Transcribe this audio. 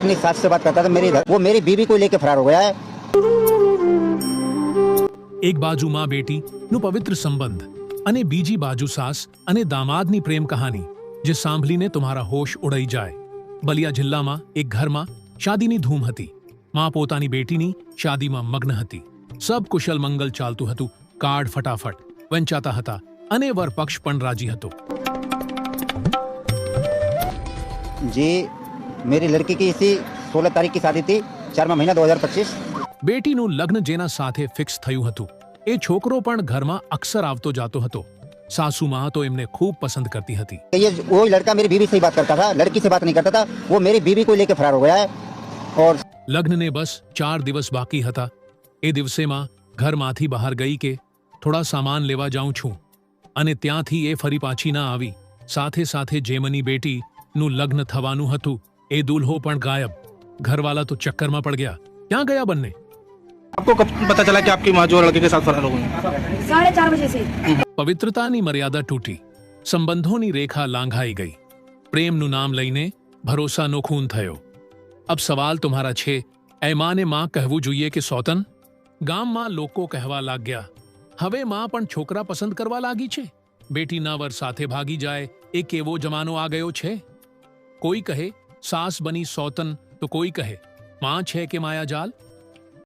अपनी सास से बात करता था मेरी वो मेरी बीवी को लेके फरार हो गया है એક બાજુ માં બેટીનું પવિત્ર સંબંધ અને બીજી બાજુ સાસ અને દામાદની પ્રેમ કહાની જે સાંભળીને તમારા હોશ ઉડાઈ જાય બલિયા જિલ્લામાં એક ઘરમાં શાદીની ધૂમ હતી માં પોતાની બેટીની શાદીમાં મગ્ન હતી સબ કુશલ મંગલ ચાલતું હતું કાર્ડ ફટાફટ વંચાતા હતા અને વર પક્ષ પણ રાજી હતો जी मेरी लड़की की इसी सोलह तारीख की शादी थी चारवा महीना दो हजार पच्चीस બેટીનું લગ્ન જેના સાથે ફિક્સ થયું હતું એ છોકરો પણ ઘરમાં અક્સર આવતો જાતો હતો સાસુમાં તો એમને ખૂબ પસંદ કરતી હતી ये वो लड़का मेरी बीवी से ही बात करता था लड़की से बात नहीं करता था वो मेरी बीवी को लेके फरार हो गया है और લગ્નને બસ ચાર દિવસ બાકી હતા એ દિવસેમાં ઘરમાંથી બહાર ગઈ કે થોડા સામાન લેવા જાઉં છું અને ત્યાંથી એ ફરી પાછી ના આવી સાથે સાથે જેમની બેટીનું લગ્ન થવાનું હતું એ દુલ્હો પણ ગાયબ ઘરવાલા તો ચક્કરમાં પડ ગયા ક્યાં ગયા બંને आपको कब पता चला कि आपकी माँ जो लड़के के साथ फरार हो गई साढ़े चार बजे से પવિત્રતાની મર્યાદા તૂટી સંબંધોની રેખા લાંઘાઈ ગઈ પ્રેમનું નામ લઈને ભરોસાનો ખૂન થયો અબ સવાલ તમારા છે એમાને માં કહેવું જોઈએ કે સોતન ગામમાં લોકો કહેવા લાગ્યા હવે માં પણ છોકરા પસંદ કરવા લાગી છે બેટીના વર સાથે ભાગી જાય એ કેવો જમાનો આ ગયો છે કોઈ કહે સાસ બની સોતન તો કોઈ કહે માં છે કે માયાજાલ?